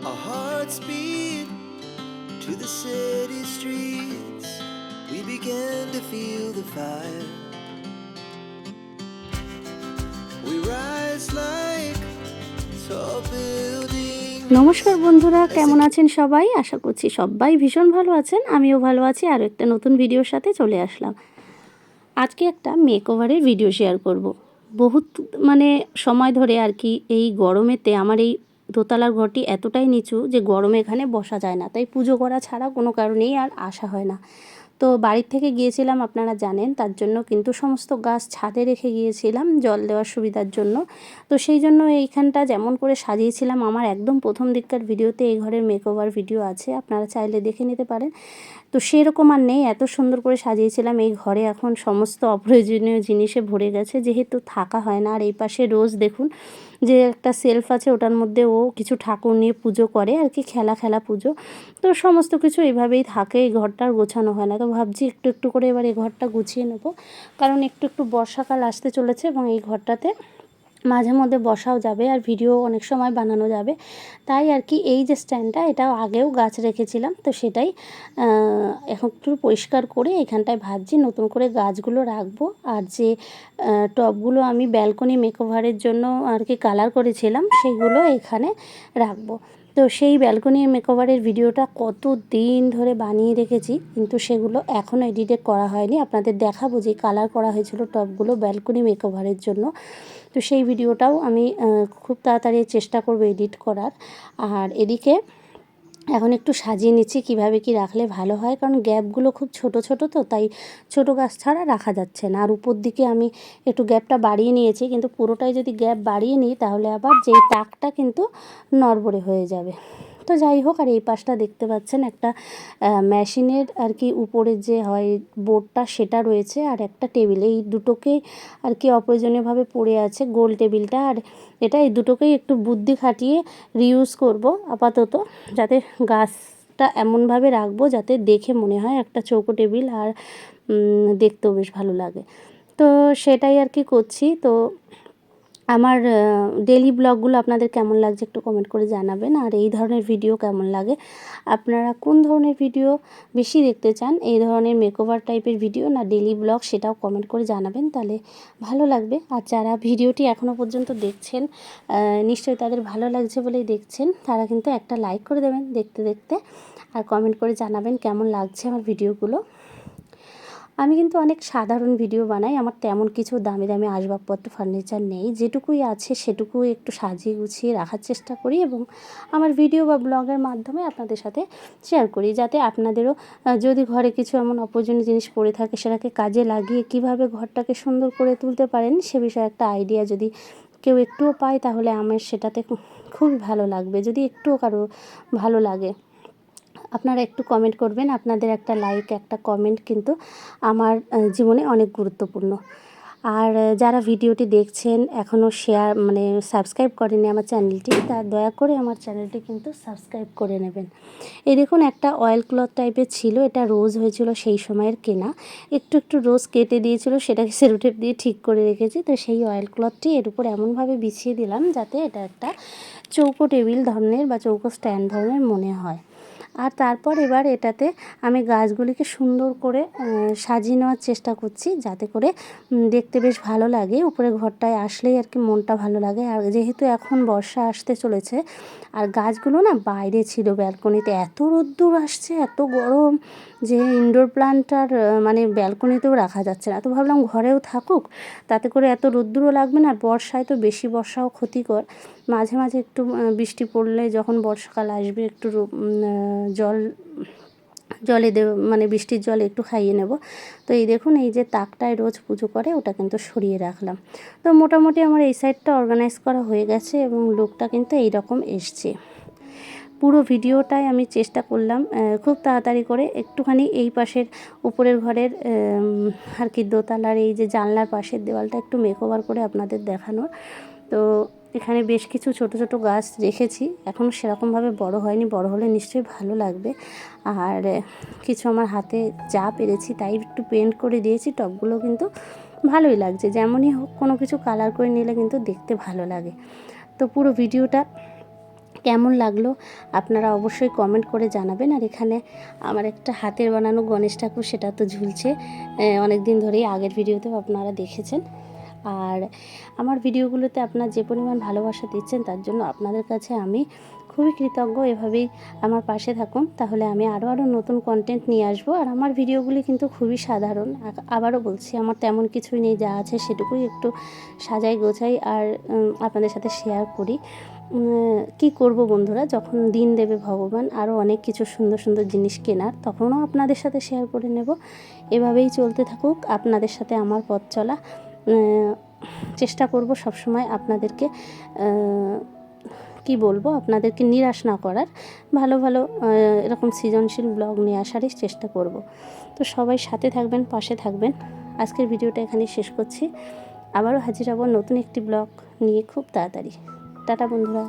Our hearts beat to the city streets. We began to feel the fire. We rise like tall buildings. নমস্কার বন্ধুরা কেমন আছেন সবাই আশা করছি সবাই ভীষণ ভালো আছেন আমিও ভালো আছি আর একটা নতুন ভিডিওর সাথে চলে আসলাম আজকে একটা মেকওভারের ভিডিও শেয়ার করব। বহুত মানে সময় ধরে আর কি এই গরমেতে আমার এই দোতলার ঘরটি এতটাই নিচু যে গরমে এখানে বসা যায় না। তাই পুজো করা ছাড়া কোনো কারণেই আর আসা হয় না। তো বাড়ির থেকে গিয়েছিলাম, আপনারা জানেন, তার জন্য কিন্তু সমস্ত গাছ ছাদে রেখে গিয়েছিলাম জল দেওয়ার সুবিধার জন্য। তো সেই জন্য এইখানটা যেমন করে সাজিয়েছিলাম, আমার একদম প্রথম দিককার ভিডিওতে এই ঘরের মেকওভার ভিডিও আছে, আপনারা চাইলে দেখে নিতে পারেন। তো সেরকম আর নেই, এত সুন্দর করে সাজিয়েছিলাম, এই ঘরে এখন সমস্ত অপ্রয়োজনীয় জিনিসে ভরে গেছে, যেহেতু থাকা হয় না, আর এই পাশে রোজ দেখুন যে একটা সেলফ আছে ওটার মধ্যে ও কিছু ঠাকুর নিয়ে পুজো করে আর কি, খেলা খেলা পুজো। তো সমস্ত কিছু এইভাবেই থাকে, এই ঘরটা আর গোছানো হয় না। তো ভাবছি একটু একটু করে এবার এই ঘরটা গুছিয়ে নেব। কারণ একটু একটু বর্ষাকাল আসতে চলেছে এবং এই ঘরটাতে মাঝে মধ্যে বসাও যাবে আর ভিডিও অনেক সময় বানানো যাবে। তাই আর কি এই যে স্ট্যান্ডটা এটাও আগেও গাছ রেখেছিলাম, তো সেটাই এখন একটু পরিষ্কার করে এখানটায় ভাবছি নতুন করে গাছগুলো রাখব। আর যে টবগুলো আমি ব্যালকনি মেকওভারের জন্য আর কি কালার করেছিলাম, সেগুলো এখানে রাখব। তো সেই ব্যালকনি মেকওভারের ভিডিওটা কত দিন ধরে বানিয়ে রেখেছি, কিন্তু সেগুলো এখনও এডিটেড করা হয়নি। আপনাদের দেখাবো যে কালার করা হয়েছিল টবগুলো ব্যালকনি মেকওভারের জন্য। তো সেই ভিডিওটাও আমি খুব তাড়াতাড়ি চেষ্টা করব এডিট করার। আর এদিকে এখন একটু সাজিয়ে নিচ্ছি কীভাবে কি রাখলে ভালো হয়, কারণ গ্যাপগুলো খুব ছোট ছোট তো, তাই ছোট গাছ ছাড়া রাখা যাচ্ছে না। আর উপর দিকে আমি একটু গ্যাপটা বাড়িয়ে নিয়েছি, কিন্তু পুরোটাই যদি গ্যাপ বাড়িয়ে নিই, তাহলে আবার যেই তাকটা কিন্তু নড়বড়ে হয়ে যাবে। তো যাই হোক, আর এই পাশটা দেখতে পাচ্ছেন একটা মেশিনের আর কি উপরে যে হয় বোর্ডটা সেটা রয়েছে আর একটা টেবিল। এই দুটোকেই আর কি অপ্রয়োজনীয়ভাবে পড়ে আছে গোল টেবিলটা। আর এটা এই দুটোকেই একটু বুদ্ধি খাটিয়ে রিউজ করব আপাতত, যাতে গাছটা এমনভাবে রাখব যাতে দেখে মনে হয় একটা চৌকো টেবিল আর দেখতেও বেশ ভালো লাগে। তো সেটাই আর কি করছি। তো আমার ডেলি ব্লগগুলো আপনাদের কেমন লাগছে একটু কমেন্ট করে জানাবেন। আর এই ধরনের ভিডিও কেমন লাগে? আপনারা কোন ধরনের ভিডিও বেশি দেখতে চান? এই ধরনের মেকওভার টাইপের ভিডিও না ডেলি ব্লগ সেটাও কমেন্ট করে জানাবেন, তাহলে ভালো লাগবে। আর যারা ভিডিওটি এখনও পর্যন্ত দেখছেন নিশ্চয়ই তাদের ভালো লাগছে বলেই দেখছেন। তারা কিন্তু একটা লাইক করে দেবেন দেখতে দেখতে। আর কমেন্ট করে জানাবেন কেমন লাগছে আমার ভিডিওগুলো আমি কিন্তু অনেক সাধারণ ভিডিও বানাই, আমার তেমন কিছু দামি দামি আসবাবপত্র ফার্নিচার নেই, যেটুকুই আছে সেটুকুই একটু সাজিয়ে গুছিয়ে রাখার চেষ্টা করি এবং আমার ভিডিও বা ব্লগের মাধ্যমে আপনাদের সাথে শেয়ার করি, যাতে আপনাদেরও যদি ঘরে কিছু এমন অপ্রয়োজনীয় জিনিস পড়ে থাকে, সেটাকে কাজে লাগিয়ে কীভাবে ঘরটাকে সুন্দর করে তুলতে পারেন, সে বিষয়ে একটা আইডিয়া যদি কেউ একটুও পায়, তাহলে আমার সেটাতে খুবই ভালো লাগবে, যদি একটুও কারও ভালো লাগে। আপনারা একটু কমেন্ট করবেন। আপনাদের একটা লাইক একটা কমেন্ট কিন্তু আমার জীবনে অনেক গুরুত্বপূর্ণ। আর যারা ভিডিওটি দেখছেন এখনও শেয়ার মানে সাবস্ক্রাইব করেনি আমার চ্যানেলটি তা দয়া করে আমার চ্যানেলটি কিন্তু সাবস্ক্রাইব করে নেবেন। এই দেখুন, একটা অয়েল ক্লথ টাইপের ছিল, এটা রোজ হয়েছিল সেই সময়ের কেনা। একটু একটু রোজ কেটে দিয়েছিল, সেটাকে সেরোটেপ দিয়ে ঠিক করে রেখেছি। তো সেই অয়েল ক্লথটি এর উপর এমনভাবে বিছিয়ে দিলাম, যাতে এটা একটা চৌকো টেবিল ধরনের বা চৌকো স্ট্যান্ড ধরনের মনে হয়। আর তারপর এবার এটাতে আমি গাছগুলিকে সুন্দর করে সাজিয়ে নেওয়ার চেষ্টা করছি যাতে করে দেখতে বেশ ভালো লাগে। উপরে ঘরটায় আসলেই আর কি মনটা ভালো লাগে। আর যেহেতু এখন বর্ষা আসতে চলেছে, আর গাছগুলো না বাইরে ছিল ব্যালকনিতে, এত রোদ্দুর আসছে, এত গরম যে ইনডোর প্লান্ট আর মানে ব্যালকনিতেও রাখা যাচ্ছে না। তো ভাবলাম ঘরেও থাকুক, তাতে করে এত রোদ্দুরও লাগবে না, আর বর্ষায় তো বেশি বর্ষাও ক্ষতিকর। মাঝে মাঝে একটু বৃষ্টি পড়লে যখন বর্ষাকাল আসবে, একটু জল, জলে দেব মানে বৃষ্টির জল একটু খাইয়ে নেব। তো এই দেখুন, এই যে তাকটায় রোজ পুজো করে, ওটা কিন্তু সরিয়ে রাখলাম। তো মোটামুটি আমার এই সাইডটা অর্গানাইজ করা হয়ে গেছে এবং লুকটা কিন্তু এই রকম এসছে। পুরো ভিডিওটাই আমি চেষ্টা করলাম খুব তাড়াতাড়ি করে একটুখানি এই পাশের উপরের ঘরের আর কি দোতলার এই যে জানলার পাশের দেওয়ালটা একটু মেকওভার করে আপনাদের দেখানোর। তো এখানে বেশ কিছু ছোট ছোট গাছ রেখেছি। এখনও সেরকমভাবে বড় হয়নি, বড় হলে নিশ্চয়ই ভালো লাগবে। আর কিছু আমার হাতে যা পেরেছি তাই একটু পেন্ট করে দিয়েছি, টবগুলো কিন্তু ভালোই লাগছে। যেমনই হোক, কোনো কিছু কালার করে নিলে কিন্তু দেখতে ভালো লাগে। তো পুরো ভিডিওটা কেমন লাগল আপনারা অবশ্যই কমেন্ট করে জানাবেন। আর এখানে আমার একটা হাতের বানানো গণেশ ঠাকুর, সেটা তো ঝুলছে। অনেক দিন ধরেই আগের ভিডিওতেও আপনারা দেখেছেন। আর আমার ভিডিওগুলোতে আপনার যে পরিমাণ ভালোবাসা দিচ্ছেন, তার জন্য আপনাদের কাছে আমি খুবই কৃতজ্ঞ। এভাবেই আমার পাশে থাকুন, তাহলে আমি আরও আরও নতুন কন্টেন্ট নিয়ে আসব। আর আমার ভিডিওগুলি কিন্তু খুবই সাধারণ। আবারও বলছি, আমার তেমন কিছুই নেই, যা আছে সেটুকুই একটু সাজাই গোছাই আর আপনাদের সাথে শেয়ার করি। কি করব বন্ধুরা? যখন দিন দেবে ভগবান আরও অনেক কিছু সুন্দর সুন্দর জিনিস কেনার, তখনও আপনাদের সাথে শেয়ার করে নেব। এভাবেই চলতে থাকুক, আপনাদের সাথে আমার পথ চলা। চেষ্টা করব সবসময় আপনাদেরকে কি বলব, আপনাদেরকে নিরাশ না করার। ভালো ভালো এরকম সৃজনশীল ব্লগ নিয়ে আসারই চেষ্টা করব। তো সবাই সাথে থাকবেন, পাশে থাকবেন। আজকের ভিডিওটা এখানে শেষ করছি। আবারও হাজির হব নতুন একটি ব্লগ নিয়ে খুব তাড়াতাড়ি। টাটা বন্ধুরা।